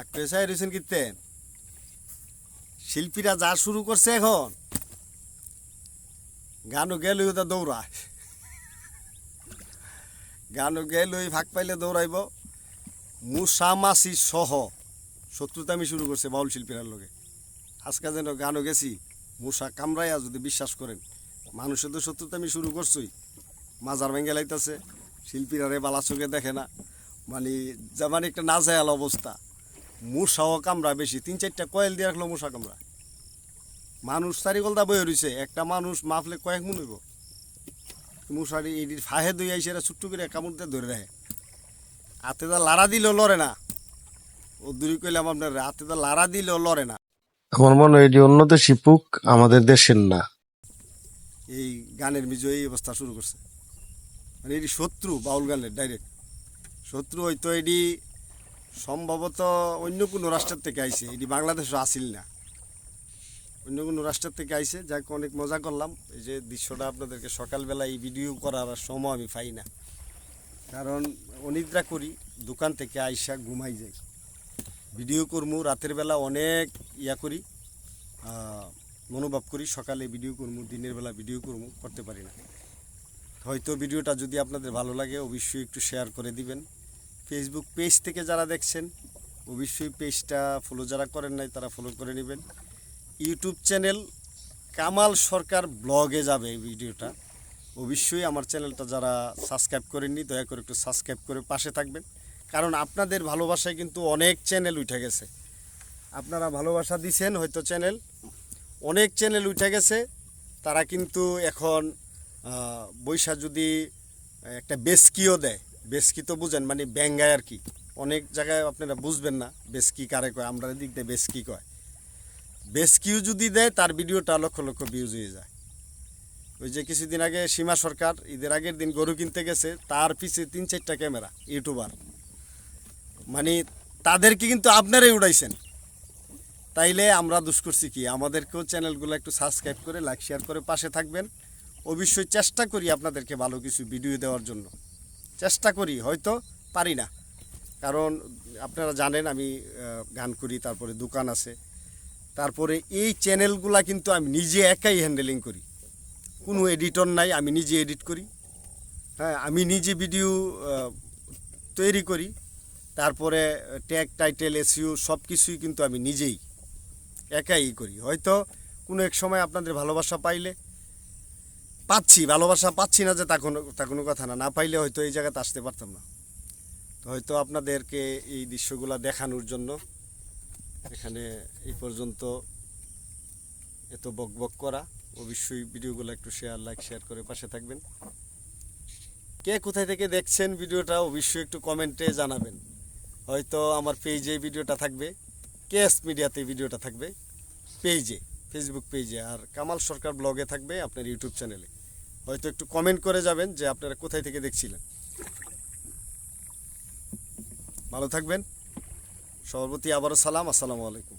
আক্রেসাই রয়েছেন কিতে শিল্পীরা যা শুরু করছে এখন। গানও গেলে ওটা দৌড়ায়। গানও গেলে ওই ফাঁক পাইলে দৌড়াইব। মুসামাসি সহ শত্রুতামি শুরু করছে বাউল শিল্পীরার লগে। আজকে যেন গানও গেছি মূষা কামড়াইয়া যদি বিশ্বাস করেন মানুষের তো শত্রুতামি শুরু করছই। মাজার ভেঙে লাইতেছে, শিল্পীরা রে বালা চোখে দেখে না। মানে যেমন একটা নাজায়াল অবস্থা। মূষাও কামড়া বেশি। তিন চারটা কয়েল দিয়ে রাখল মূষা কামড়া। মানুষ চারি গলদা বয়ে রয়েছে একটা মানুষ মাফলে কয়েক মন হইব। মূষারি এই ফাহে দই আইসে এরা ছুট্টু করে কামড় দিয়ে ধরে রাখে। হাতে দা লাড়া দিলেও লড়ে না। ও দূরি কইলাম আপনার হাতে দা লাড়া দিলেও লড়ে না। আমার মনে হয় এটি অন্য দেশি পুক আমাদের দেশের না। এই গানের মিজো এই অবস্থা শুরু করছে। মানে এটি শত্রু বাউল গানের ডাইরেক্ট শত্রু হয়তো এটি সম্ভবত অন্য কোনো রাষ্ট্রের থেকে আইছে। এটি বাংলাদেশও আসিল না। অন্য কোনো রাষ্ট্রের থেকে আইছে, যাক, অনেক মজা করলাম। এই যে দৃশ্যটা আপনাদেরকে সকালবেলা এই ভিডিও করার সময় আমি পাই না। কারণ অনিদ্রা করি, দোকান থেকে আইসা ঘুমাই যাই। ভিডিও করমু, রাতের বেলা অনেক ইয়া করি মনোভাব করি, সকালে ভিডিও করব দিনের বেলা ভিডিও করব করতে পারি না। হয়তো ভিডিওটা যদি আপনাদের ভালো লাগে, অবশ্যই একটু শেয়ার করে দিবেন। ফেসবুক পেজ থেকে যারা দেখছেন, অবশ্যই পেজটা ফলো যারা করেন নাই, তারা ফলো করে নেবেন। ইউটিউব চ্যানেল কামাল সরকার ব্লগে যাবে এই ভিডিওটা। অবশ্যই আমার চ্যানেলটা যারা সাবস্ক্রাইব করেননি, দয়া করে একটু সাবস্ক্রাইব করে পাশে থাকবেন। কারণ আপনাদের ভালোবাসায় কিন্তু অনেক চ্যানেল উঠে গেছে। আপনারা ভালোবাসা দিছেন হয়তো চ্যানেল অনেক চ্যানেল উঠে গেছে। তারা কিন্তু এখন বৈশা যদি একটা বেসকিও দেয় বেসকি তো বুঝেন মানে ব্যাঙ্গায় আর কি। অনেক জায়গায় আপনারা বুঝবেন না বেসকি কারে কয়, আমরা দিক দিয়ে বেসকি কয়। বেসকিও যদি দেয়, তার ভিডিওটা লক্ষ লক্ষ ভিউজ হয়ে যায়। ওই যে কিছুদিন আগে সীমা সরকার, ঈদের আগের দিন গরু কিনতে গেছে, তার পিছে তিন চারটা ক্যামেরা, ইউটিউবার। মানে তাদেরকে কিন্তু আপনারাই উড়াইছেন। তাইলে আমরা দুষ করছি কি? আমাদেরকেও চ্যানেলগুলো একটু সাবস্ক্রাইব করে লাইক শেয়ার করে পাশে থাকবেন। অবশ্যই চেষ্টা করি আপনাদেরকে ভালো কিছু ভিডিও দেওয়ার জন্য। চেষ্টা করি, হয়তো পারি না। কারণ আপনারা জানেন আমি গান করি, তারপরে দোকান আছে। তারপরে এই চ্যানেলগুলা কিন্তু আমি নিজে একাই হ্যান্ডেলিং করি। কোনো এডিটর নাই, আমি নিজে এডিট করি। হ্যাঁ আমি নিজে ভিডিও তৈরি করি। তারপরে ট্যাগ টাইটেল এসিও সব কিছুই কিন্তু আমি নিজেই একাই করি। হয়তো কোনো এক সময় আপনাদের ভালোবাসা পাইলে পাচ্ছি, ভালোবাসা পাচ্ছি না যে তা কোনো তা কোনো কথা না। না পাইলে হয়তো এই জায়গাতে আসতে পারতাম না। তো হয়তো আপনাদেরকে এই দৃশ্যগুলো দেখানোর জন্য এখানে এই পর্যন্ত এত বক বক করা। অবশ্যই ভিডিওগুলো একটু শেয়ার লাইক শেয়ার করে পাশে থাকবেন। কে কোথায় থেকে দেখছেন ভিডিওটা অবশ্যই একটু কমেন্টে জানাবেন। হয়তো আমার পেজে ভিডিওটা থাকবে। কেস মিডিয়াতে ভিডিওটা থাকবে। পেজে ফেসবুক পেজে আর কামাল সরকার ব্লগে থাকবে আপনার ইউটিউব চ্যানেলে হয়তো একটু কমেন্ট করে যাবেন যে আপনারা কোথায় থেকে দেখছিলেন। ভালো থাকবেন। সভাপতি, আবারও সালাম। আসসালামু আলাইকুম।